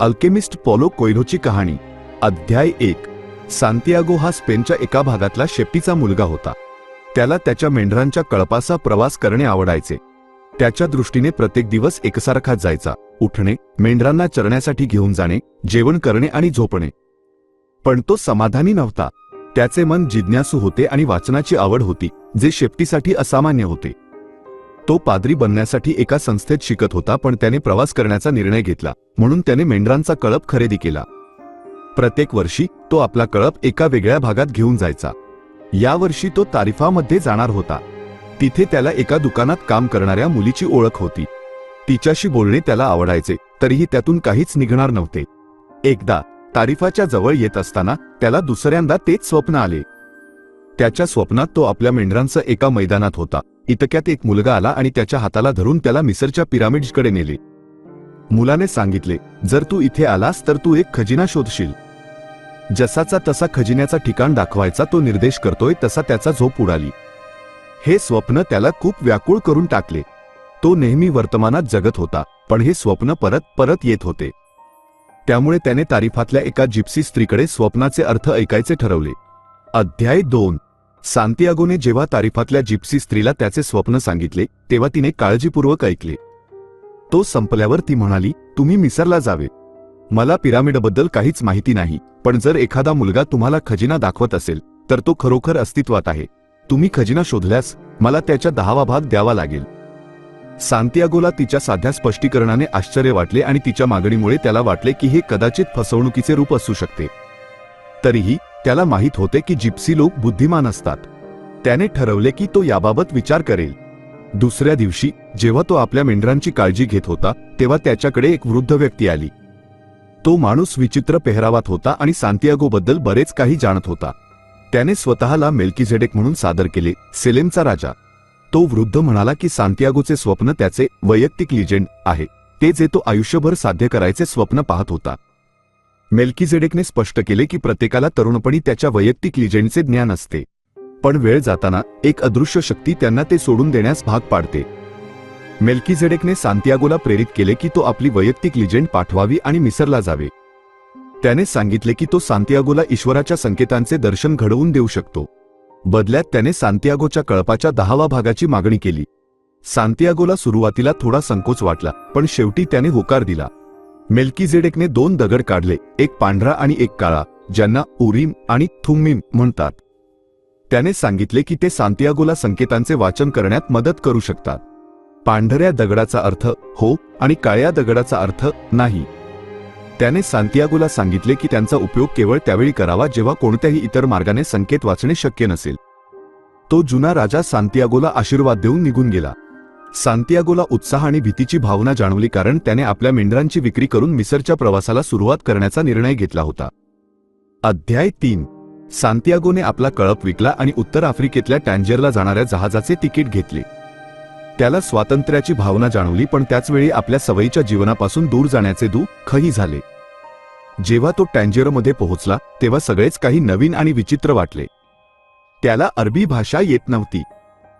Alchemist Paulo कोयलोची कहाणी अध्याय एक. सांतियागो हा स्पेनच्या एका भागातला शेपटीचा मुलगा होता. त्याला त्याच्या मेंढरांच्या कळपाचा प्रवास करणे आवडायचे. त्याच्या दृष्टीने प्रत्येक दिवस एकसारखाच जायचा उठणे मेंढरांना चरण्यासाठी घेऊन जाणे जेवण करणे आणि झोपणे. पण तो समाधानी नव्हता. त्याचे मन जिज्ञासू होते आणि वाचनाची आवड होती जे शेपटीसाठी असामान्य होते. तो पादरी बनण्यासाठी एका संस्थेत शिकत होता पण त्याने प्रवास करण्याचा निर्णय घेतला. म्हणून त्याने मेंढरांचा कळप खरेदी केला. प्रत्येक वर्षी तो आपला कळप एका वेगळ्या भागात घेऊन जायचा. यावर्षी तो तारिफामध्ये जाणार होता. तिथे त्याला एका दुकानात काम करणाऱ्या मुलीची ओळख होती. तिच्याशी बोलणे त्याला आवडायचे तरीही त्यातून काहीच निघणार नव्हते. एकदा तारिफाच्या जवळ येत असताना त्याला दुसऱ्यांदा तेच स्वप्न आले. त्याच्या स्वप्नात तो आपल्या मेंढरांचं एका मैदानात होता. इतक्यात एक मुलगा आला आणि त्याच्या हाताला धरून त्याला मिसरच्या पिरामिड्सकडे नेले. मुलाने सांगितले जर तू इथे आलास तर तू एक खजिना शोधशील. जसाचा तसा खजिन्याचा ठिकाण दाखवायचा तो निर्देश करतोय तसा त्याचा झोप उडाली. हे स्वप्न त्याला खूप व्याकुळ करून टाकले. तो नेहमी वर्तमानात जगत होता पण हे स्वप्न परत परत येत होते. त्यामुळे त्याने तारीफातल्या एका जिप्सी स्त्रीकडे स्वप्नाचे अर्थ ऐकायचे ठरवले. अध्याय दोन. सांतियागोने जेव्हा तारिफातल्या जिप्सी स्त्रीला त्याचे स्वप्न सांगितले तेव्हा तिने काळजीपूर्वक ऐकले. तो संपल्यावर ती म्हणाली तुम्ही मिसरला जावे. मला पिरामिडबद्दल काहीच माहिती नाही पण जर एखादा मुलगा तुम्हाला खजिना दाखवत असेल तर तो खरोखर अस्तित्वात आहे. तुम्ही खजिना शोधल्यास मला त्याच्या दहावा भाग द्यावा लागेल. सांतियागोला तिच्या साध्या स्पष्टीकरणाने आश्चर्य वाटले आणि तिच्या मागणीमुळे त्याला वाटले की हे कदाचित फसवणुकीचे रूप असू शकते. तरीही त्याला माहीत होते की जिप्सी लोक बुद्धिमान असतात. त्याने ठरवले की तो याबाबत विचार करेल. दुसऱ्या दिवशी जेव्हा तो आपल्या मेंढरांची काळजी घेत होता तेव्हा त्याच्याकडे एक वृद्ध व्यक्ती आली. तो माणूस विचित्र पेहरावात होता आणि सांतियागोबद्दल बरेच काही जाणत होता. त्याने स्वतःला मेल्कीझेडेक म्हणून सादर केले सेलेमचा राजा. तो वृद्ध म्हणाला की सांतियागोचे स्वप्न त्याचे वैयक्तिक लिजेंड आहे. ते जे तो आयुष्यभर साध्य करायचे स्वप्न पाहत होता. मेल्किझेडेकने स्पष्ट केले की प्रत्येकाला तरुणपणी त्याच्या वैयक्तिक लिजेंडचे ज्ञान असते. पण वेळ जाताना एक अदृश्य शक्ती त्यांना ते सोडून देण्यास भाग पाडते. मेल्किझेडेकने सांतियागोला प्रेरित केले की तो आपली वैयक्तिक लिजेंड पाठवावी आणि मिसरला जावे. त्याने सांगितले की तो सांतियागोला ईश्वराच्या संकेतांचे दर्शन घडवून देऊ शकतो. बदल्यात त्याने सांतियागोच्या कळपाच्या दहावा भागाची मागणी केली. सांतियागोला सुरुवातीला थोडा संकोच वाटला पण शेवटी त्याने होकार दिला. मेल्कीझेडेकने दोन दगड काढले एक पांढरा आणि एक काळा ज्यांना उरीम आणि थुम्मीम म्हणतात. त्याने सांगितले की ते सांतियागोला संकेतांचे वाचन करण्यात मदत करू शकतात. पांढऱ्या दगडाचा अर्थ हो आणि काळ्या दगडाचा अर्थ नाही. त्याने सांतियागोला सांगितले की त्यांचा उपयोग केवळ त्यावेळी करावा जेव्हा कोणत्याही इतर मार्गाने संकेत वाचणे शक्य नसेल. तो जुना राजा सांतियागोला आशीर्वाद देऊन निघून गेला. सांतियागोला उत्साह आणि भीतीची भावना जाणवली कारण त्याने आपल्या मेंढरांची विक्री करून मिसरच्या प्रवासाला सुरुवात करण्याचा निर्णय घेतला होता. अध्याय तीन. सांतियागोने आपला कळप विकला आणि उत्तर आफ्रिकेतल्या टँजरला जाणाऱ्या जहाजाचे तिकीट घेतले. त्याला स्वातंत्र्याची भावना जाणवली पण त्याचवेळी आपल्या सवयीच्या जीवनापासून दूर जाण्याचे दुःखही झाले. जेव्हा तो टँजेरोमध्ये पोहोचला तेव्हा सगळेच काही नवीन आणि विचित्र वाटले. त्याला अरबी भाषा येत नव्हती.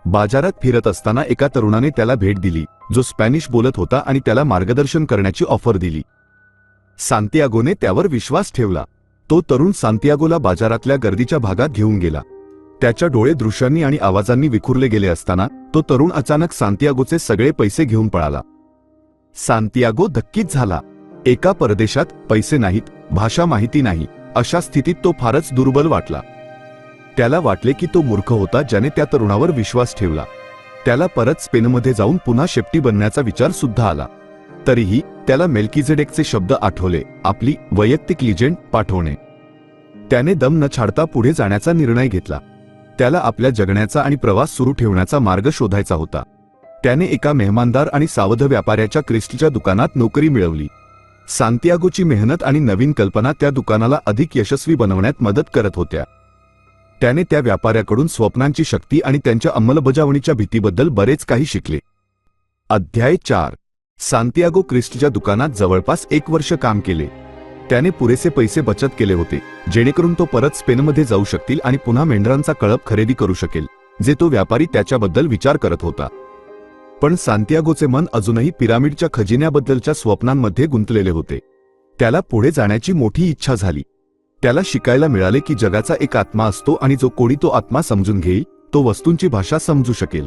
बाजारात फिरत असताना एका तरुणाने त्याला भेट दिली. जो स्पॅनिश बोलत होता आणि त्याला मार्गदर्शन करण्याची ऑफर दिली. सांतियागोने त्यावर विश्वास ठेवला. तो तरुण सांतियागोला बाजारातल्या गर्दीच्या भागात घेऊन गेला. त्याच्या डोळे दृश्यांनी आणि आवाजांनी विखुरले गेले असताना तो तरुण अचानक सांतियागोचे सगळे पैसे घेऊन पळाला. सांतियागो धक्कीत झाला. एका परदेशात पैसे नाहीत भाषा माहिती नाही अशा स्थितीत तो फारच दुर्बल वाटला. त्याला वाटले की तो मूर्ख होता ज्याने त्या तरुणावर विश्वास ठेवला. त्याला परत स्पेनमध्ये जाऊन पुन्हा शेपटी बनण्याचा विचार सुद्धा आला. तरीही त्याला मेल्किझेडेकचे शब्द आठवले आपली वैयक्तिक लिजेंड पाठवणे. त्याने दम न छाडता पुढे जाण्याचा निर्णय घेतला. त्याला आपल्या जगण्याचा आणि प्रवास सुरू ठेवण्याचा मार्ग शोधायचा होता. त्याने एका मेहमानदार आणि सावध व्यापाऱ्याच्या क्रिस्टच्या दुकानात नोकरी मिळवली. सांतियागोची मेहनत आणि नवीन कल्पना त्या दुकानाला अधिक यशस्वी बनवण्यात मदत करत होत्या. त्याने त्या व्यापाऱ्याकडून स्वप्नांची शक्ती आणि त्यांच्या अंमलबजावणीच्या भीतीबद्दल बरेच काही शिकले. अध्याय चार. सांतियागो क्रिस्टच्या दुकानात जवळपास एक वर्ष काम केले. त्याने पुरेसे पैसे बचत केले होते जेणेकरून तो परत स्पेनमध्ये जाऊ शकतील आणि पुन्हा मेंढरांचा कळप खरेदी करू शकेल जे तो व्यापारी त्याच्याबद्दल विचार करत होता. पण सांतियागोचे मन अजूनही पिरामिडच्या खजिन्याबद्दलच्या स्वप्नांमध्ये गुंतलेले होते. त्याला पुढे जाण्याची मोठी इच्छा झाली. त्याला शिकायला मिळाले की जगाचा एक आत्मा असतो आणि जो कोणी तो आत्मा समजून घेईल तो वस्तूंची भाषा समजू शकेल.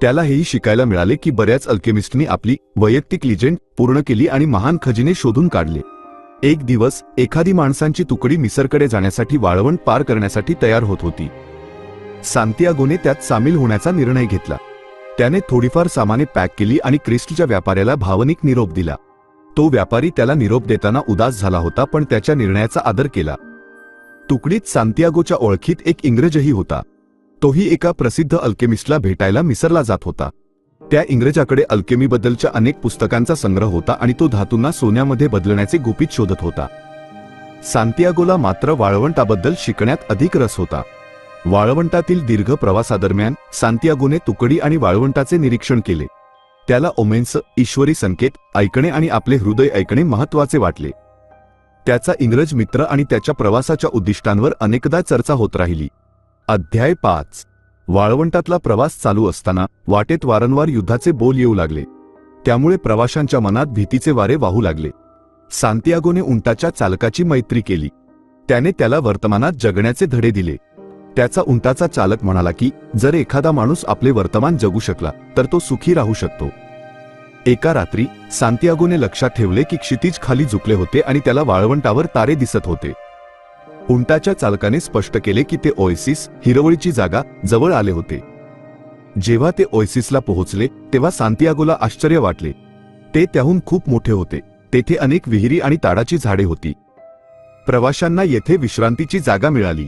त्याला हेही शिकायला मिळाले की बऱ्याच अल्केमिस्टनी आपली वैयक्तिक लिजेंड पूर्ण केली आणि महान खजिने शोधून काढले. एक दिवस एखादी माणसांची तुकडी मिसरकडे जाण्यासाठी वाळवंट पार करण्यासाठी तयार होत होती. सांतियागोने त्यात सामील होण्याचा निर्णय घेतला. त्याने थोडीफार सामाने पॅक केली आणि क्रिस्टच्या व्यापाऱ्याला भावनिक निरोप दिला. तो व्यापारी त्याला निरोप देताना उदास झाला होता पण त्याच्या निर्णयाचा आदर केला. तुकडीत सांतियागोच्या ओळखीत एक इंग्रजही होता. तोही एका प्रसिद्ध अल्केमिस्टला भेटायला मिसरला जात होता. त्या इंग्रजाकडे अल्केमीबद्दलच्या अनेक पुस्तकांचा संग्रह होता आणि तो धातूंना सोन्यामध्ये बदलण्याचे गुपित शोधत होता. सांतियागोला मात्र वाळवंटाबद्दल शिकण्यात अधिक रस होता. वाळवंटातील दीर्घ प्रवासादरम्यान सांतियागोने तुकडी आणि वाळवंटाचे निरीक्षण केले. त्याला ओमेन्स ईश्वरी संकेत ऐकणे आणि आपले हृदय ऐकणे महत्त्वाचे वाटले. त्याचा इंग्रज मित्र आणि त्याच्या प्रवासाच्या उद्दिष्टांवर अनेकदा चर्चा होत राहिली. अध्याय पाच. वाळवंटातला प्रवास चालू असताना वाटेत वारंवार युद्धाचे बोल येऊ लागले. त्यामुळे प्रवाशांच्या मनात भीतीचे वारे वाहू लागले. सांतियागोने उंटाच्या चालकाची मैत्री केली. त्याने त्याला वर्तमानात जगण्याचे धडे दिले. त्याचा उंटाचा चालक म्हणाला की जर एखादा माणूस आपले वर्तमान जगू शकला तर तो सुखी राहू शकतो. एका रात्री सांतियागोने लक्षात ठेवले की क्षितिज खाली झुकले होते आणि त्याला वाळवंटावर तारे दिसत होते. उंटाच्या चालकाने स्पष्ट केले की ते ओएसिस हिरवळीची जागा जवळ आले होते. जेव्हा ते ओएसिसला पोहोचले तेव्हा सांतियागोला आश्चर्य वाटले. ते त्याहून खूप मोठे होते. तेथे अनेक विहिरी आणि ताडाची झाडे होती. प्रवाशांना येथे विश्रांतीची जागा मिळाली.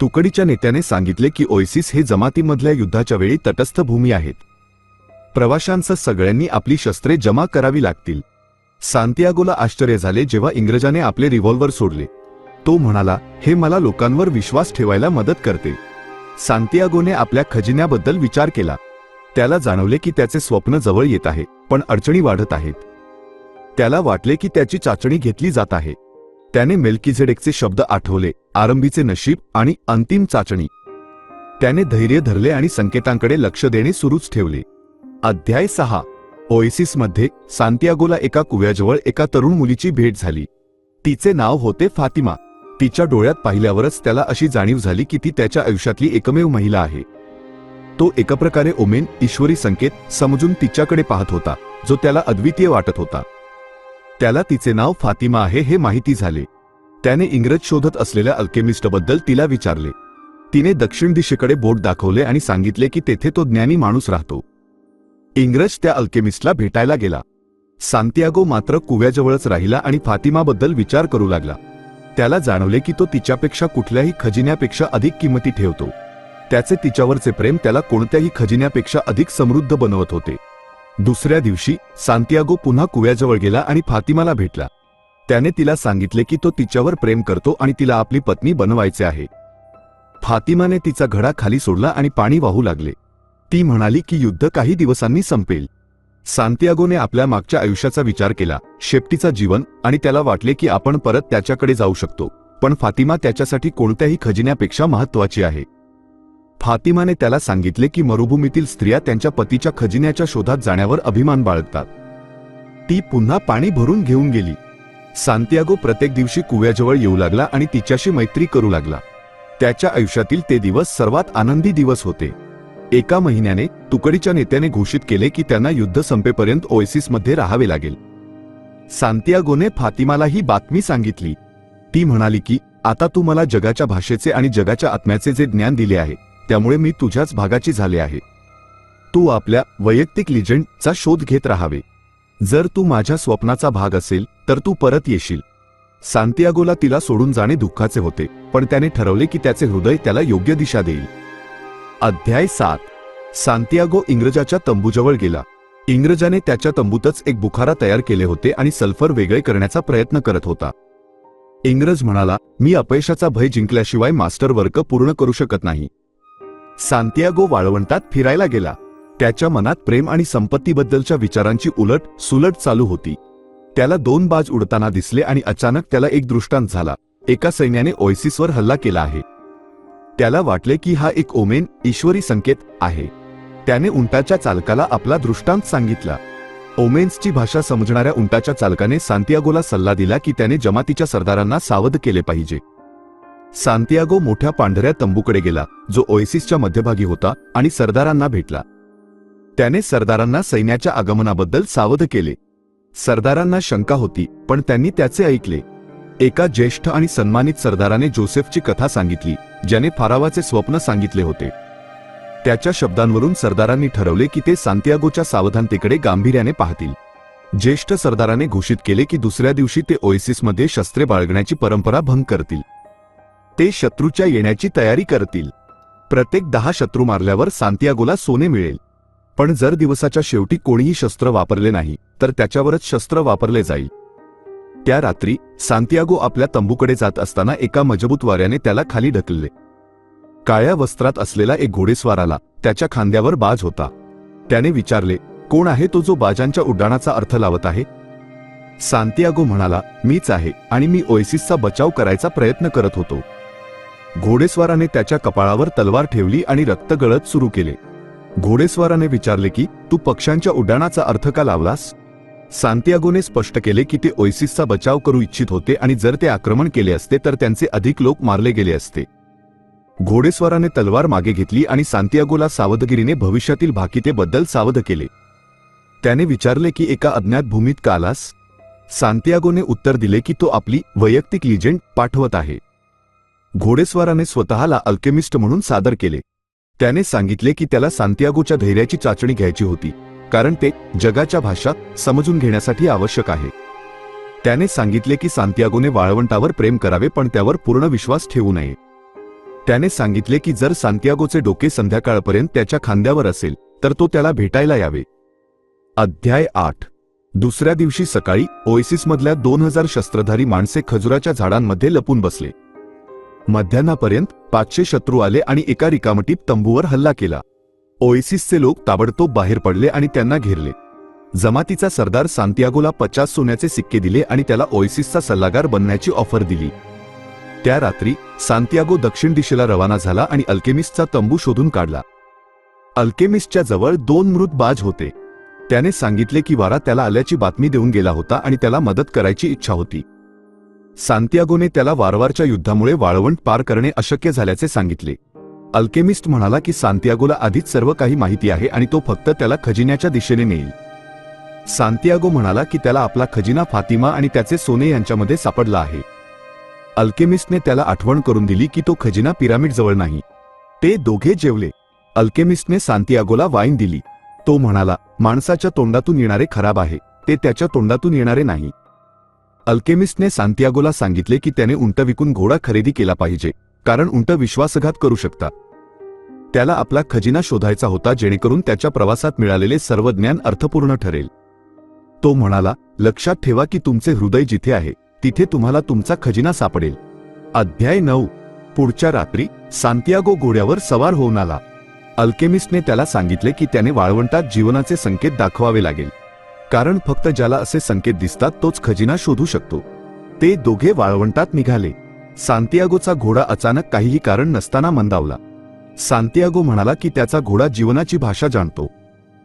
तुकडीच्या नेत्याने सांगितले की ओएसिस हे जमातीमधल्या युद्धाच्या वेळी तटस्थ भूमी आहेत. प्रवाशांसह सगळ्यांनी आपली शस्त्रे जमा करावी लागतील. सांतियागोला आश्चर्य झाले जेव्हा इंग्रजाने आपले रिव्हॉल्वर सोडले. तो म्हणाला हे मला लोकांवर विश्वास ठेवायला मदत करते. सांतियागोने आपल्या खजिन्याबद्दल विचार केला. त्याला जाणवले की त्याचे स्वप्न जवळ येत आहे पण अडचणी वाढत आहेत. त्याला वाटले की त्याची चाचणी घेतली जात आहे. त्याने मेल्कीझेडेकचे शब्द आठवले आरंभीचे नशीब आणि अंतिम चाचणी. त्याने धैर्य धरले आणि संकेतांकडे लक्ष देणे सुरूच ठेवले. अध्याय सहा. ओएसिसमध्ये सांतियागोला एका कुव्याजवळ एका तरुण मुलीची भेट झाली. तिचे नाव होते फातिमा. तिच्या डोळ्यात पाहिल्यावरच त्याला अशी जाणीव झाली की ती त्याच्या आयुष्यातली एकमेव महिला आहे. तो एका प्रकारे ओमेन ईश्वरी संकेत समजून तिच्याकडे पाहत होता जो त्याला अद्वितीय वाटत होता. त्याला तिचे नाव फातिमा आहे हे माहिती झाले. त्याने इंग्रज शोधत असलेल्या अल्केमिस्टबद्दल तिला विचारले. तिने दक्षिण दिशेकडे बोट दाखवले आणि सांगितले की तेथे तो ज्ञानी माणूस राहतो. इंग्रज त्या अल्केमिस्टला भेटायला गेला. सांतियागो मात्र कुव्याजवळच राहिला आणि फातिमाबद्दल विचार करू लागला. त्याला जाणवले की तो तिच्यापेक्षा कुठल्याही खजिन्यापेक्षा अधिक किंमती ठेवतो. त्याचे तिच्यावरचे प्रेम त्याला कोणत्याही खजिन्यापेक्षा अधिक समृद्ध बनवत होते. दुसऱ्या दिवशी सांतियागो पुन्हा कुव्याजवळ गेला आणि फातिमाला भेटला. त्याने तिला सांगितले की तो तिच्यावर प्रेम करतो आणि तिला आपली पत्नी बनवायचे आहे. फातिमाने तिचा घडा खाली सोडला आणि पाणी वाहू लागले. ती म्हणाली की युद्ध काही दिवसांनी संपेल. सांतियागोने आपल्या मागच्या आयुष्याचा विचार केला शेपटीचा जीवन आणि त्याला वाटले की आपण परत त्याच्याकडे जाऊ शकतो. पण फातिमा त्याच्यासाठी कोणत्याही खजिन्यापेक्षा महत्वाची आहे. फातिमाने त्याला सांगितले की मरुभूमीतील स्त्रिया त्यांच्या पतीच्या खजिन्याच्या शोधात जाण्यावर अभिमान बाळगतात. ती पुन्हा पाणी भरून घेऊन गेली. सांतियागो प्रत्येक दिवशी कुव्याजवळ येऊ लागला आणि तिच्याशी मैत्री करू लागला. त्याच्या आयुष्यातील ते दिवस सर्वात आनंदी दिवस होते. एका महिन्याने तुकडीच्या नेत्याने घोषित केले की त्यांना युद्ध संपेपर्यंत ओएसिसमध्ये राहावे लागेल. सांतियागोने फातिमाला ही बातमी सांगितली. ती म्हणाली की आता तू मला जगाच्या भाषेचे आणि जगाच्या आत्म्याचे जे ज्ञान दिले आहे त्यामुळे मी तुझ्याच भागाची झाले आहे. तू आपल्या वैयक्तिक लिजंडचा शोध घेत राहावे. जर तू माझ्या स्वप्नाचा भाग असेल तर तू परत येशील. सांतियागोला तिला सोडून जाणे दुःखाचे होते पण त्याने ठरवले की त्याचे हृदय त्याला योग्य दिशा देईल. अध्याय सात. सांतियागो इंग्रजाच्या तंबूजवळ गेला. इंग्रजाने त्याच्या तंबूतच एक बुखारा तयार केले होते आणि सल्फर वेगळे करण्याचा प्रयत्न करत होता. इंग्रज म्हणाला मी अपयशाचा भय जिंकल्याशिवाय मास्टर वर्क पूर्ण करू शकत नाही. सांतियागो वाळवंटात फिरायला गेला. त्याच्या मनात प्रेम आणि संपत्तीबद्दलच्या विचारांची उलट सुलट चालू होती. त्याला दोन बाज उडताना दिसले आणि अचानक त्याला एक दृष्टांत झाला. एका सैन्याने ओएसिसवर हल्ला केला आहे. त्याला वाटले की हा एक ओमेन ईश्वरी संकेत आहे. त्याने उंटाच्या चालकाला आपला दृष्टांत सांगितला. ओमेन्सची भाषा समजणाऱ्या उंटाच्या चालकाने सांतियागोला सल्ला दिला की त्याने जमातीच्या सरदारांना सावध केले पाहिजे. सांतियागो मोठ्या पांढऱ्या तंबूकडे गेला जो ओएसिसच्या मध्यभागी होता आणि सरदारांना भेटला. त्याने सरदारांना सैन्याच्या आगमनाबद्दल सावध केले. सरदारांना शंका होती पण त्यांनी त्याचे ऐकले. एका ज्येष्ठ आणि सन्मानित सरदाराने जोसेफची कथा सांगितली ज्याने फारावाचे स्वप्न सांगितले होते. त्याच्या शब्दांवरून सरदारांनी ठरवले की ते सांतियागोच्या सावधानतेकडे गांभीर्याने पाहतील. ज्येष्ठ सरदाराने घोषित केले की दुसऱ्या दिवशी ते ओएसिसमध्ये शस्त्रे बाळगण्याची परंपरा भंग करतील. ते शत्रूच्या येण्याची तयारी करतील. प्रत्येक दहा शत्रू मारल्यावर सांतियागोला सोने मिळेल. पण जर दिवसाच्या शेवटी कोणीही शस्त्र वापरले नाही तर त्याच्यावरच शस्त्र वापरले जाईल. त्या रात्री सांतियागो आपल्या तंबूकडे जात असताना एका मजबूत वाऱ्याने त्याला खाली ढकलले. काळ्या वस्त्रात असलेला एक घोडेस्वार आला त्याच्या खांद्यावर बाज होता. त्याने विचारले कोण आहे तो जो बाजांच्या उड्डाणाचा अर्थ लावत आहे? सांतियागो म्हणाला मीच आहे आणि मी ओएसिसचा बचाव करायचा प्रयत्न करत होतो. घोडेस्वाराने त्याच्या कपाळावर तलवार ठेवली आणि रक्त गळत सुरू केले. घोडेस्वाराने विचारले की तू पक्ष्यांच्या उड्डाणाचा अर्थ का लावलास? सांतियागोने स्पष्ट केले की ते ओयसिसचा बचाव करू इच्छित होते आणि जर ते आक्रमण केले असते तर त्यांचे अधिक लोक मारले गेले असते. घोडेस्वाराने तलवार मागे घेतली आणि सांतियागोला सावधगिरीने भविष्यातील भाकितेबद्दल सावध केले. त्याने विचारले की एका अज्ञात भूमीत का आलास? सांतियागोने उत्तर दिले की तो आपली वैयक्तिक लिजेंड पाठवत आहे. घोडेस्वाराने स्वतःला अल्केमिस्ट म्हणून सादर केले. त्याने सांगितले की त्याला सांतियागोच्या धैर्याची चाचणी घ्यायची होती कारण ते जगाच्या भाषा समजून घेण्यासाठी आवश्यक आहे. त्याने सांगितले की सांतियागोने वाळवंटावर प्रेम करावे पण त्यावर पूर्ण विश्वास ठेवू नये. त्याने सांगितले की जर सांतियागोचे डोके संध्याकाळपर्यंत त्याच्या खांद्यावर असेल तर तो त्याला भेटायला यावे. अध्याय आठ. दुसऱ्या दिवशी सकाळी ओएसिसमधल्या दोन हजार शस्त्रधारी माणसे खजुराच्या झाडांमध्ये लपून बसले. मध्यान्हापर्यंत पाचशे शत्रू आले आणि एका रिकामटीत तंबूवर हल्ला केला. ओएसिसचे लोक ताबडतोब बाहेर पडले आणि त्यांना घेरले. जमातीचा सरदार सांतियागोला पचास सोन्याचे सिक्के दिले आणि त्याला ओएसिसचा सल्लागार बनण्याची ऑफर दिली. त्या रात्री सांतियागो दक्षिण दिशेला रवाना झाला आणि अल्केमिस्टचा तंबू शोधून काढला. अल्केमिस्टच्या जवळ दोन मृत बाज होते. त्याने सांगितले की वारा त्याला आल्याची बातमी देऊन गेला होता आणि त्याला मदत करायची इच्छा होती. सांतियागोने त्याला वारवारच्या युद्धामुळे वाळवंट पार करणे अशक्य झाल्याचे सांगितले. अल्केमिस्ट म्हणाला की सांतियागोला आधीच सर्व काही माहिती आहे आणि तो फक्त त्याला खजिन्याच्या दिशेने नेईल. सांतियागो म्हणाला की त्याला आपला खजिना फातिमा आणि त्याचे सोने यांच्यामध्ये सापडला आहे. अल्केमिस्टने त्याला आठवण करून दिली की तो खजिना पिरामिड जवळ नाही. ते दोघे जेवले. अल्केमिस्टने सांतियागोला वाईन दिली. तो म्हणाला माणसाच्या तोंडातून येणारे खराब आहे. ते त्याच्या तोंडातून येणारे नाही. अल्केमिस्टने सांतियागोला सांगितले की त्याने उंट विकून घोडा खरेदी केला पाहिजे कारण उंट विश्वासघात करू शकतात त्याला आपला खजिना शोधायचा होता जेणेकरून त्याच्या प्रवासात मिळालेले सर्व ज्ञान अर्थपूर्ण ठरेल. तो म्हणाला लक्षात ठेवा की तुमचे हृदय जिथे आहे तिथे तुम्हाला तुमचा खजिना सापडेल. अध्याय नऊ. पुढच्या रात्री सांतियागो घोड्यावर सवार होऊन आला. अल्केमिस्टने त्याला सांगितले की त्याने वाळवंटात जीवनाचे संकेत दाखवावे लागेल. कारण फक्त ज्याला असे संकेत दिसतात तोच खजिना शोधू शकतो. ते दोघे वाळवंटात निघाले. सांतियागोचा घोडा अचानक काहीही कारण नसताना मंदावला. सांतियागो म्हणाला की त्याचा घोडा जीवनाची भाषा जाणतो.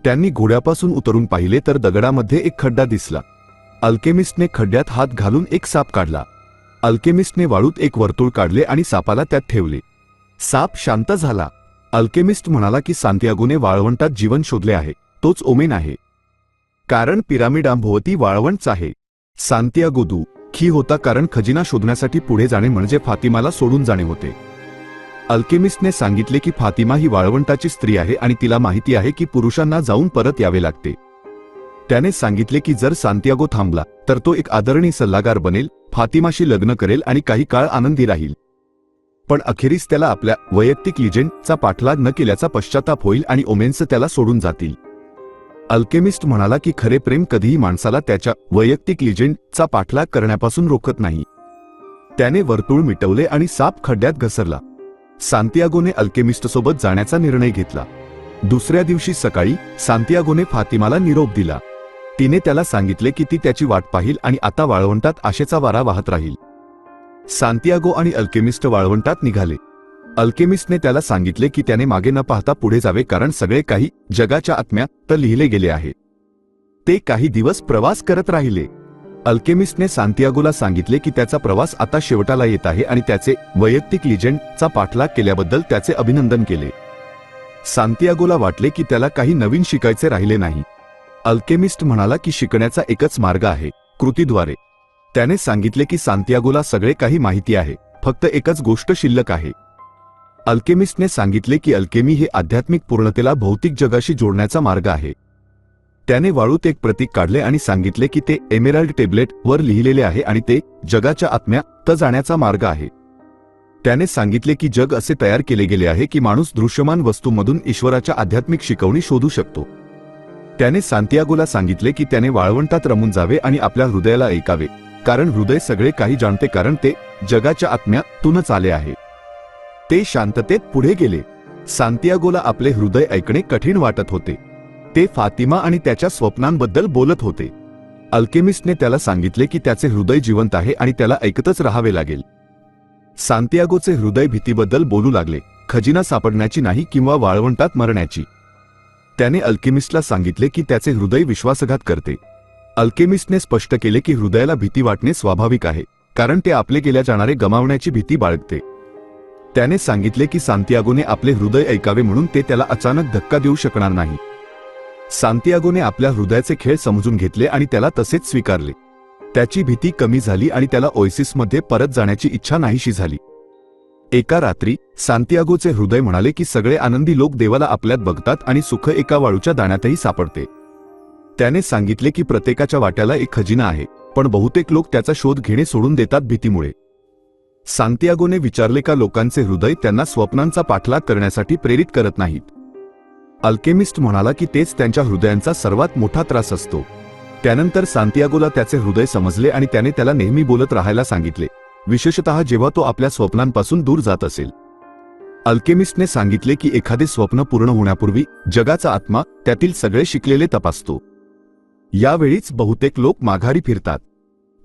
त्यांनी घोड्यापासून उतरून पाहिले तर दगडामध्ये एक खड्डा दिसला. अल्केमिस्टने खड्ड्यात हात घालून एक साप काढला. अल्केमिस्टने वाळूत एक वर्तुळ काढले आणि सापाला त्यात ठेवले. साप शांत झाला. अल्केमिस्ट म्हणाला की सांतियागोने वाळवंटात जीवन शोधले आहे. तोच ओमेन आहे. कारण पिरामिडांभोवती वाळवंटच आहे सांतियागो दू खी होता कारण खजिना शोधण्यासाठी पुढे जाणे म्हणजे फातिमाला सोडून जाणे होते. अल्केमिस्टने सांगितले की फातिमा ही वाळवंटाची स्त्री आहे आणि तिला माहिती आहे की पुरुषांना जाऊन परत यावे लागते. त्याने सांगितले की जर सांतियागो थांबला तर तो एक आदरणीय सल्लागार बनेल फातिमाशी लग्न करेल आणि काही काळ आनंदी राहील. पण अखेरीस त्याला आपल्या वैयक्तिक लिजेंडचा पाठलाग न केल्याचा पश्चाताप होईल आणि ओमेन्स त्याला सोडून जातील. अल्केमिस्ट म्हणाला की खरे प्रेम कधीही माणसाला त्याच्या वैयक्तिक लिजेंडचा पाठलाग करण्यापासून रोखत नाही. त्याने वर्तुळ मिटवले आणि साप खड्ड्यात घसरला. सांतियागोने अल्केमिस्टसोबत जाण्याचा निर्णय घेतला. दुसऱ्या दिवशी सकाळी सांतियागोने फातिमाला निरोप दिला. तिने त्याला सांगितले की ती त्याची वाट पाहिल आणि आता वाळवंटात आशेचा वारा वाहत राहील. सांतियागो आणि अल्केमिस्ट वाळवंटात निघाले. अल्केमिस्टने त्याला सांगितले की त्याने मागे न पाहता पुढे जावे कारण सगळे काही जगाच्या आत्म्यात तर लिहिले गेले आहे. ते काही दिवस प्रवास करत राहिले. अल्केमिस्टने सांतियागोला सांगितले की त्याचा प्रवास आता शेवटाला येत आहे आणि त्याचे वैयक्तिक लिजेंडचा पाठलाग केल्याबद्दल त्याचे अभिनंदन केले. सांतियागोला वाटले की त्याला काही नवीन शिकायचे राहिले नाही. अल्केमिस्ट म्हणाला की शिकण्याचा एकच मार्ग आहे कृतीद्वारे. त्याने सांगितले की सांतियागोला सगळे काही माहिती आहे फक्त एकच गोष्ट शिल्लक आहे. अल्केमिस्टने सांगितले की अल्केमी हे आध्यात्मिक पूर्णतेला भौतिक जगाशी जोडण्याचा मार्ग आहे. त्याने वाळूत एक प्रतीक काढले आणि सांगितले की ते एमेराल्ड टेबलेट वर लिहिलेले आहे आणि ते जगाच्या आत्म्या त जाण्याचा मार्ग आहे. त्याने सांगितले की जग असे तयार केले गेले आहे की माणूस दृश्यमान वस्तूमधून ईश्वराच्या आध्यात्मिक शिकवणी शोधू शकतो. त्याने सांतियागोला सांगितले की त्याने वाळवंटात रमून जावे आणि आपल्या हृदयाला ऐकावे कारण हृदय सगळे काही जाणते कारण ते जगाच्या आत्म्यातूनच आले आहे. ते शांततेत पुढे गेले. सांतियागोला आपले हृदय ऐकणे कठीण वाटत होते. ते फातिमा आणि त्याच्या स्वप्नांबद्दल बोलत होते. अल्केमिस्टने त्याला सांगितले की त्याचे हृदय जिवंत आहे आणि त्याला ऐकतच राहावे लागेल. सांतियागोचे हृदय भीतीबद्दल बोलू लागले खजिना सापडण्याची नाही किंवा वाळवंटात मरण्याची. त्याने अल्केमिस्टला सांगितले की त्याचे हृदय विश्वासघात करते. अल्केमिस्टने स्पष्ट केले की हृदयाला भीती वाटणे स्वाभाविक आहे कारण ते आपले केल्या जाणारे गमावण्याची भीती बाळगते. त्याने सांगितले की सांतियागोने आपले हृदय ऐकावे म्हणून ते त्याला अचानक धक्का देऊ शकणार नाही. सांतियागोने आपल्या हृदयाचे खेळ समजून घेतले आणि त्याला तसेच स्वीकारले. त्याची भीती कमी झाली आणि त्याला ओएसिसमध्ये परत जाण्याची इच्छा नाहीशी झाली. एका रात्री सांतियागोचे हृदय म्हणाले की सगळे आनंदी लोक देवाला आपल्यात बघतात आणि सुख एका वाळूच्या दाण्यातही सापडते. त्याने सांगितले की प्रत्येकाच्या वाट्याला एक खजिना आहे पण बहुतेक लोक त्याचा शोध घेणे सोडून देतात भीतीमुळे. सांतियागोने विचारले का लोकांचे हृदय त्यांना स्वप्नांचा पाठलाग करण्यासाठी प्रेरित करत नाहीत? अल्केमिस्ट म्हणाला की तेच त्यांच्या हृदयांचा सर्वात मोठा त्रास असतो. त्यानंतर सांतियागोला त्याचे हृदय समजले आणि त्याने त्याला नेहमी बोलत राहायला सांगितले. विशेषतः जेव्हा तो आपल्या स्वप्नांपासून दूर जात असेल. अल्केमिस्टने सांगितले की एखादे स्वप्न पूर्ण होण्यापूर्वी जगाचा आत्मा त्यातील सगळे शिकलेले तपासतो. यावेळीच बहुतेक लोक माघारी फिरतात.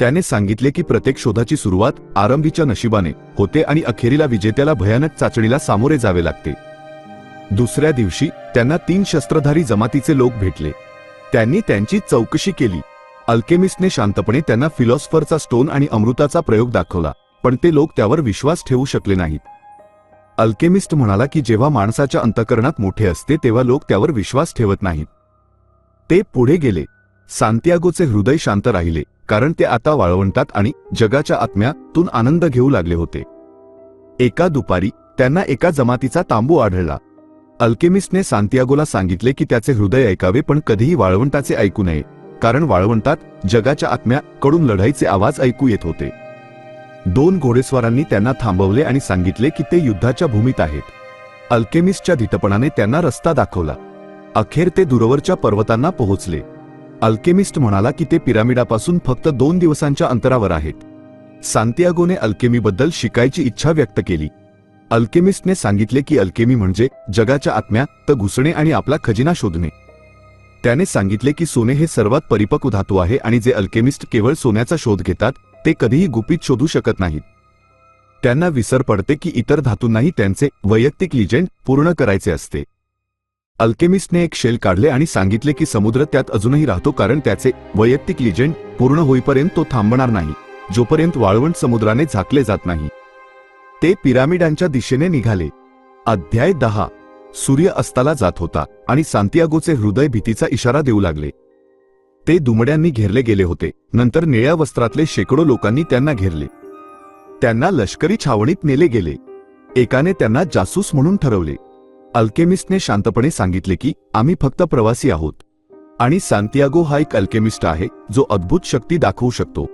त्याने सांगितले की प्रत्येक शोधाची सुरुवात आरंभीच्या नशिबाने होते आणि अखेरीला विजेत्याला भयानक चाचणीला सामोरे जावे लागते. दुसऱ्या दिवशी त्यांना तीन शस्त्रधारी जमातीचे लोक भेटले. त्यांनी त्यांची चौकशी केली. अल्केमिस्टने शांतपणे त्यांना फिलॉसफरचा स्टोन आणि अमृताचा प्रयोग दाखवला पण ते लोक त्यावर विश्वास ठेवू शकले नाहीत. अल्केमिस्ट म्हणाला की जेव्हा माणसाच्या अंतकरणात मोठे असते तेव्हा लोक त्यावर विश्वास ठेवत नाहीत. ते पुढे गेले. सांतियागोचे हृदय शांत राहिले. कारण ते आता वाळवंटात आणि जगाच्या आत्म्यातून आनंद घेऊ लागले होते. एका दुपारी त्यांना एका जमातीचा तांबू आढळला. अल्केमिस्टने सांतियागोला सांगितले की त्याचे हृदय ऐकावे पण कधीही वाळवंटाचे ऐकू नये कारण वाळवंटात जगाच्या आत्म्याकडून लढाईचे आवाज ऐकू येत होते. दोन घोडेस्वारांनी त्यांना थांबवले आणि सांगितले की ते युद्धाच्या भूमीत आहेत. अल्केमिस्टच्या धिटपणाने त्यांना रस्ता दाखवला. अखेर ते दूरवरच्या पर्वतांना पोहोचले. अल्केमिस्ट म्हणाला की ते पिरामिडापासून फक्त दोन दिवसांच्या अंतरावर आहेत. सांतियागोने अल्केमीबद्दल शिकायची इच्छा व्यक्त केली. अल्केमिस्टने सांगितले की अल्केमी म्हणजे जगाच्या आत्म्या तर घुसणे आणि आपला खजिना शोधणे. त्याने सांगितले की सोने हे सर्वात परिपक्व धातू आहे आणि जे अल्केमिस्ट केवळ सोन्याचा शोध घेतात ते कधीही गुपित शोधू शकत नाहीत. त्यांना विसर पडते की इतर धातूंनाही त्यांचे वैयक्तिक लिजेंड पूर्ण करायचे असते. अल्केमिस्टने एक शेल काढले आणि सांगितले की समुद्र त्यात अजूनही राहतो कारण त्याचे वैयक्तिक लिजेंड पूर्ण होईपर्यंत तो थांबणार नाही जोपर्यंत वाळवंट समुद्राने झाकले जात नाही. ते पिरामिडांच्या दिशेने निघाले. अध्याय दहा. सूर्य अस्ताला जात होता आणि सांतियागोचे हृदय भीतीचा इशारा देऊ लागले. ते दुमड्यांनी घेरले गेले होते नंतर निळ्या वस्त्रातले शेकडो लोकांनी त्यांना घेरले. त्यांना लष्करी छावणीत नेले गेले. एकाने त्यांना जासूस म्हणून ठरवले. अल्केमिस्टने शांतपणे सांगितले की आम्ही फक्त प्रवासी आहोत. आणि सांतियागो हा एक अल्केमिस्ट आहे जो अद्भुत शक्ती दाखवू शकतो.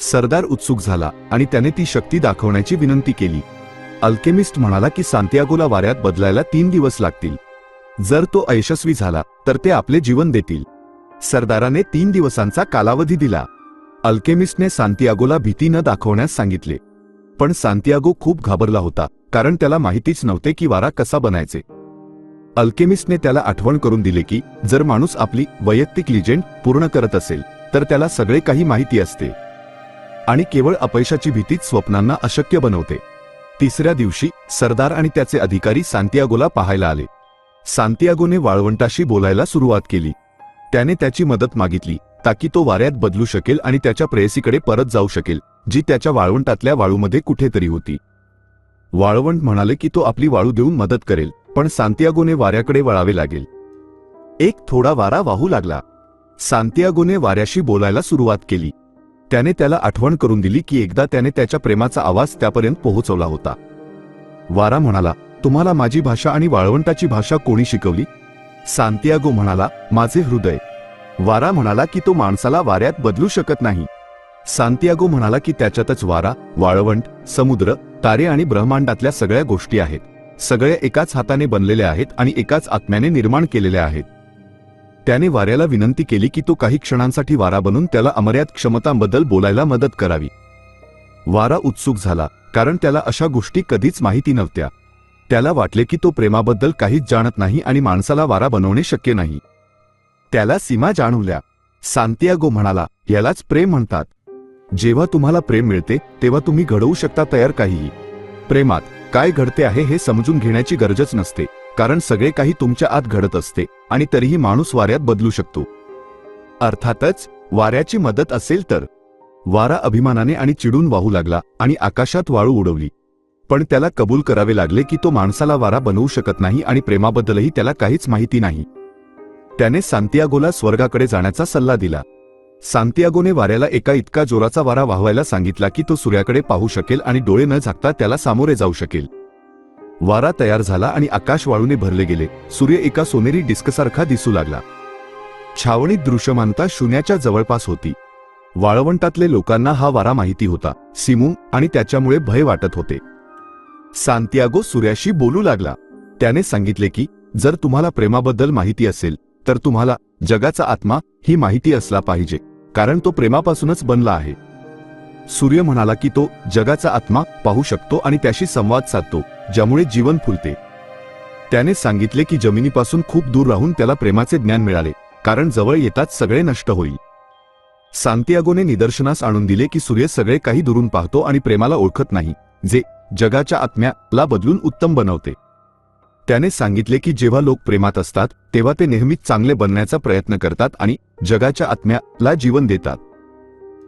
सरदार उत्सुक झाला आणि त्याने ती शक्ती दाखवण्याची विनंती केली. अल्केमिस्ट म्हणाला की सांतियागोला वाऱ्यात बदलायला तीन दिवस लागतील. जर तो अयशस्वी झाला तर ते आपले जीवन देतील. सरदाराने तीन दिवसांचा कालावधी दिला. अल्केमिस्टने सांतियागोला भीती न दाखवण्यास सांगितले. पण सांतियागो खूप घाबरला होता. कारण त्याला माहितीच नव्हते की वारा कसा बनायचे. अल्केमिस्टने त्याला आठवण करून दिले की जर माणूस आपली वैयक्तिक लिजेंड पूर्ण करत असेल तर त्याला सगळे काही माहिती असते. आणि केवळ अपयशाची भीतीच स्वप्नांना अशक्य बनवते. तिसऱ्या दिवशी सरदार आणि त्याचे अधिकारी सांतियागोला पाहायला आले. सांतियागोने वाळवंटाशी बोलायला सुरुवात केली. त्याने त्याची मदत मागितली ताकी तो वाऱ्यात बदलू शकेल आणि त्याच्या प्रेयसीकडे परत जाऊ शकेल जी त्याच्या वाळवंटातल्या वाळूमध्ये कुठेतरी होती. वाळवंट म्हणाले की तो आपली वाळू देऊन मदत करेल पण सांतियागोने वाऱ्याकडे वळावे लागेल. एक थोडा वारा वाहू लागला. सांतियागोने वाऱ्याशी बोलायला सुरुवात केली. त्याने त्याला आठवण करून दिली की एकदा त्याने त्याच्या प्रेमाचा आवाज त्यापर्यंत पोहोचवला होता. वारा म्हणाला तुम्हाला माझी भाषा आणि वाळवंटाची भाषा कोणी शिकवली? सांतियागो म्हणाला माझे हृदय. वारा म्हणाला की तो माणसाला वाऱ्यात बदलू शकत नाही. सांतियागो म्हणाला की त्याच्यातच वारा वाळवंट समुद्र तारे आणि ब्रह्मांडातल्या सगळ्या गोष्टी आहेत. सगळ्या एकाच हाताने बनलेल्या आहेत आणि एकाच आत्म्याने निर्माण केलेल्या आहेत. त्याने वाऱ्याला विनंती केली की तो काही क्षणांसाठी वारा बनून त्याला अमर्याद क्षमतांबद्दल बोलायला मदत करावी. वारा उत्सुक झाला कारण त्याला अशा गोष्टी कधीच माहिती नव्हत्या. त्याला वाटले की तो प्रेमाबद्दल काहीच जाणत नाही आणि माणसाला वारा बनवणे शक्य नाही. त्याला सीमा जाणवल्या. सांतियागो म्हणाला यालाच प्रेम म्हणतात. जेव्हा तुम्हाला प्रेम मिळते तेव्हा तुम्ही घडवू शकता तयार काहीही. प्रेमात काय घडते आहे हे समजून घेण्याची गरजच नसते कारण सगळे काही तुमच्या आत घडत असते आणि तरीही माणूस वाऱ्यात बदलू शकतो. अर्थातच वाऱ्याची मदत असेल तर. वारा अभिमानाने आणि चिडून वाहू लागला आणि आकाशात वाळू उडवली. पण त्याला कबूल करावे लागले की तो माणसाला वारा बनवू शकत नाही आणि प्रेमाबद्दलही त्याला काहीच माहिती नाही. त्याने सांतियागोला स्वर्गाकडे जाण्याचा सल्ला दिला. सांतियागोने वाऱ्याला एका इतका जोराचा वारा वाहवायला सांगितला की तो सूर्याकडे पाहू शकेल आणि डोळे न झाकता त्याला सामोरे जाऊ शकेल. वारा तयार झाला आणि आकाश वाळूने भरले गेले. सूर्य एका सोनेरी डिस्कसारखा दिसू लागला. छावणीत दृश्यमानता शून्याच्या जवळपास होती. वाळवंटातले लोकांना हा वारा माहिती होता. सिमू आणि त्याच्यामुळे भय वाटत होते. सांतियागो सूर्याशी बोलू लागला. त्याने सांगितले की जर तुम्हाला प्रेमाबद्दल माहिती असेल तर तुम्हाला जगाचा आत्मा ही माहिती असला पाहिजे. कारण तो प्रेमापासूनच बनला आहे. सूर्य म्हणाला की तो जगाचा आत्मा पाहू शकतो आणि त्याशी संवाद साधतो ज्यामुळे जीवन फुलते. त्याने सांगितले की जमिनीपासून खूप दूर राहून त्याला प्रेमाचे ज्ञान मिळाले कारण जवळ येताच सगळे नष्ट होईल. सांतियागोने निदर्शनास आणून दिले की सूर्य सगळे काही दुरून पाहतो आणि प्रेमाला ओळखत नाही जे जगाच्या आत्म्याला बदलून उत्तम बनवते. त्याने सांगितले की जेव्हा लोक प्रेमात असतात तेव्हा ते नेहमीच चांगले बनण्याचा प्रयत्न करतात आणि जगाच्या आत्म्याला जीवन देतात.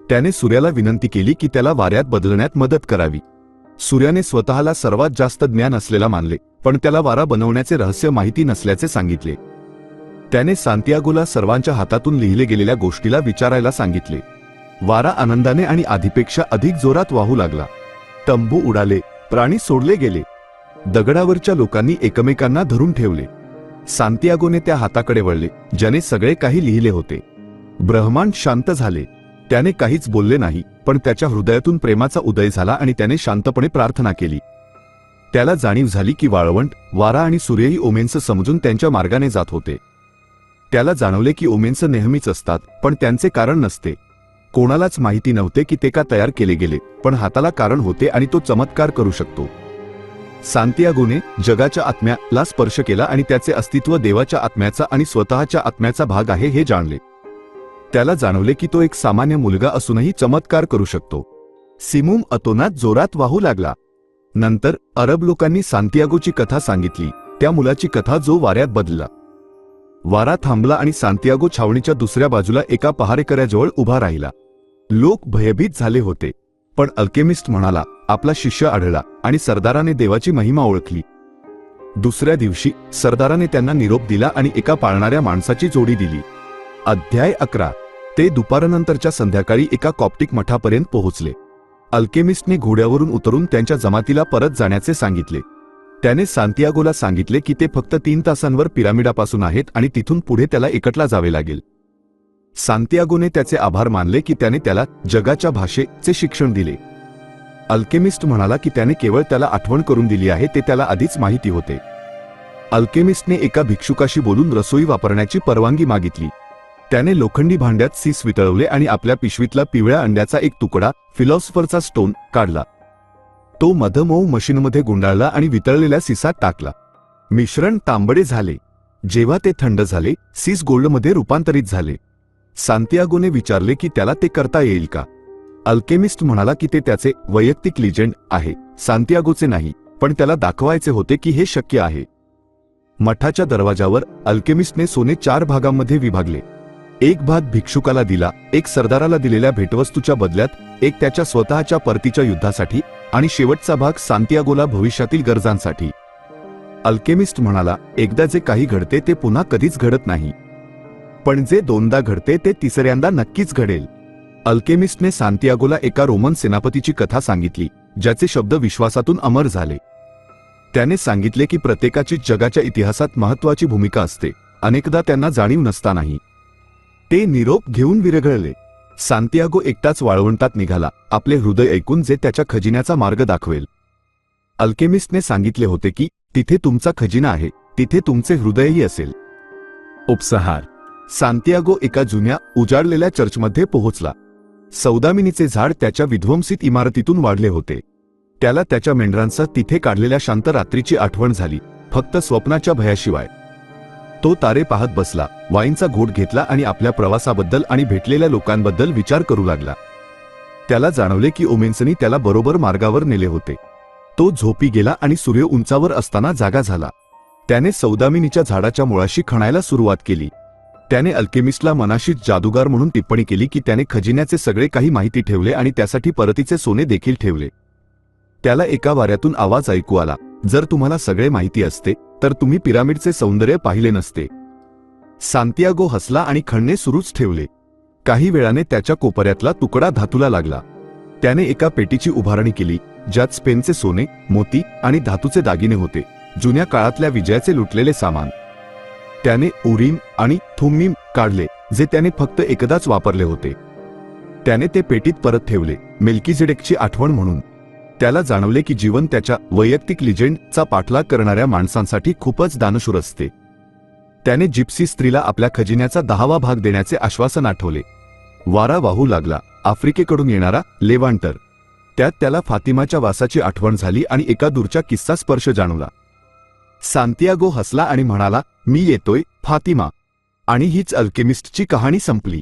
त्याने सूर्याला विनंती केली की त्याला वाऱ्यात बदलण्यात मदत करावी. सूर्याने स्वतःला सर्वात जास्त ज्ञान असलेला मानले पण त्याला वारा बनवण्याचे रहस्य माहिती नसल्याचे सांगितले. त्याने सांतियागोला सर्वांच्या हातातून लिहिले गेलेल्या गोष्टीला विचारायला सांगितले. वारा आनंदाने आणि आधीपेक्षा अधिक जोरात वाहू लागला. तंबू उडाले प्राणी सोडले गेले. दगडावरच्या लोकांनी एकमेकांना धरून ठेवले. सांतियागोने त्या हाताकडे वळले ज्याने सगळे काही लिहिले होते. ब्रह्मांड शांत झाले. त्याने काहीच बोलले नाही पण त्याच्या हृदयातून प्रेमाचा उदय झाला आणि त्याने शांतपणे प्रार्थना केली. त्याला जाणीव झाली की वाळवंट वारा आणि सूर्यही ओमेन्स समजून त्यांच्या मार्गाने जात होते. त्याला जाणवले की ओमेन्स नेहमीच असतात पण त्यांचे कारण नसते. कोणालाच माहिती नव्हते की ते का तयार केले गेले पण हाताला कारण होते आणि तो चमत्कार करू शकतो. सांतियागोने जगाच्या आत्म्याला स्पर्श केला आणि त्याचे अस्तित्व देवाच्या आत्म्याचा आणि स्वतःच्या आत्म्याचा भाग आहे हे जाणले. त्याला जाणवले की तो एक सामान्य मुलगा असूनही चमत्कार करू शकतो. सिमुम अतोनात जोरात वाहू लागला. नंतर अरब लोकांनी सांतियागोची कथा सांगितली. त्या मुलाची कथा जो वाऱ्यात बदलला. वारा थांबला आणि सांतियागो छावणीच्या दुसऱ्या बाजूला एका पहारेकऱ्याजवळ उभा राहिला. लोक भयभीत झाले होते. पण अल्केमिस्ट म्हणाला आपला शिष्य आढळला आणि सरदाराने देवाची महिमा ओळखली. दुसऱ्या दिवशी सरदाराने त्यांना निरोप दिला आणि एका पाळणाऱ्या माणसाची जोडी दिली. अध्याय अकरा. ते दुपारनंतरच्या संध्याकाळी एका कॉप्टिक मठापर्यंत पोहोचले. अल्केमिस्टने घोड्यावरून उतरून त्यांच्या जमातीला परत जाण्याचे सांगितले. त्याने सांतियागोला सांगितले की ते फक्त तीन तासांवर पिरामिडापासून आहेत आणि तिथून पुढे त्याला एकटला जावे लागेल. सांतियागोने त्याचे आभार मानले की त्याने त्याला जगाच्या भाषेचे शिक्षण दिले. अल्केमिस्ट म्हणाला की त्याने केवळ त्याला आठवण करून दिली आहे ते त्याला आधीच माहिती होते. अल्केमिस्टने एका भिक्षुकाशी बोलून रसोई वापरण्याची परवानगी मागितली. त्याने लोखंडी भांड्यात सीस वितळवले आणि आपल्या पिशवीतला पिवळ्या अंड्याचा एक तुकडा फिलॉसफरचा स्टोन काढला. तो मधमऊ मशीनमध्ये गुंडाळला आणि वितळलेल्या सीसात टाकला. मिश्रण तांबडे झाले. जेव्हा ते थंड झाले सीस गोल्डमध्ये रूपांतरित झाले. सांतियागोने विचारले की त्याला ते करता येईल का? अल्केमिस्ट म्हणाला की ते त्याचे वैयक्तिक लिजेंड आहे सांतियागोचे नाही पण त्याला दाखवायचे होते की हे शक्य आहे. मठाच्या दरवाजावर अल्केमिस्टने सोने चार भागांमध्ये विभागले. एक भाग भिक्षुकाला दिला एक सरदाराला दिलेल्या भेटवस्तूच्या बदल्यात एक त्याच्या स्वतःच्या परतीच्या युद्धासाठी आणि शेवटचा भाग सांतियागोला भविष्यातील गरजांसाठी. अल्केमिस्ट म्हणाला एकदा जे काही घडते ते पुन्हा कधीच घडत नाही. पण जे दोनदा घडते ते तिसऱ्यांदा नक्कीच घडेल. अल्केमिस्टने सांतियागोला एका रोमन सेनापतीची कथा सांगितली ज्याचे शब्द विश्वासातून अमर झाले. त्याने सांगितले की प्रत्येकाची जगाच्या इतिहासात महत्वाची भूमिका असते अनेकदा त्यांना जाणीव नसतानाही. ते निरोप घेऊन विरघळले. सांतियागो एकटाच वाळवंटात निघाला आपले हृदय ऐकून जे त्याच्या खजिन्याचा मार्ग दाखवेल. अल्केमिस्टने सांगितले होते की तिथे तुमचा खजिना आहे तिथे तुमचे हृदयही असेल. उपसहार. सांतियागो एका जुन्या उजाडलेल्या चर्चमध्ये पोहोचला. सौदामिनीचे झाड त्याच्या विध्वंसित इमारतीतून वाढले होते. त्याला त्याच्या मेंढरांचा तिथे काढलेल्या शांत रात्रीची आठवण झाली फक्त स्वप्नाच्या भयाशिवाय. तो तारे पाहत बसला वाईनचा घोट घेतला आणि आपल्या प्रवासाबद्दल आणि भेटलेल्या लोकांबद्दल विचार करू लागला. त्याला जाणवले की ओमेन्सनी त्याला बरोबर मार्गावर नेले होते. तो झोपी गेला आणि सूर्य उंचावर असताना जागा झाला. त्याने सौदामिनीच्या झाडाच्या मुळाशी खणायला सुरुवात केली. त्याने अल्केमिस्टला मनाशीच जादूगार म्हणून टिप्पणी केली की त्याने खजिन्याचे सगळे काही माहिती ठेवले आणि त्यासाठी परतीचे सोने देखील ठेवले. त्याला एका वाऱ्यातून आवाज ऐकू आला. जर तुम्हाला सगळे माहिती असते तर तुम्ही पिरामिडचे सौंदर्य पाहिले नसते. सांतियागो हसला आणि खणणे सुरूच ठेवले. काही वेळाने त्याच्या कोपऱ्यातला तुकडा धातूला लागला. त्याने एका पेटीची उभारणी केली ज्यात स्पेनचे सोने मोती आणि धातूचे दागिने होते जुन्या काळातल्या विजयाचे लुटलेले सामान. त्याने उरीम आणि थुम्मीम काढले जे त्याने फक्त एकदाच वापरले होते. त्याने ते पेटीत परत ठेवले मेल्कीझेडेकची आठवण म्हणून. त्याला जाणवले की जीवन त्याच्या वैयक्तिक लिजेंडचा पाठलाग करणाऱ्या माणसांसाठी खूपच दानशूर असते. त्याने जिप्सी स्त्रीला आपल्या खजिन्याचा दहावा भाग देण्याचे आश्वासन आठवले. वारा वाहू लागला आफ्रिकेकडून येणारा लेवांटर. त्यात त्याला फातिमाच्या वासाची आठवण झाली आणि एका दूरचा किस्सा स्पर्श जाणवला. सांतियागो हसला आणि म्हणाला मी येतोय फातिमा. आणि हीच अल्केमिस्टची कहाणी संपली.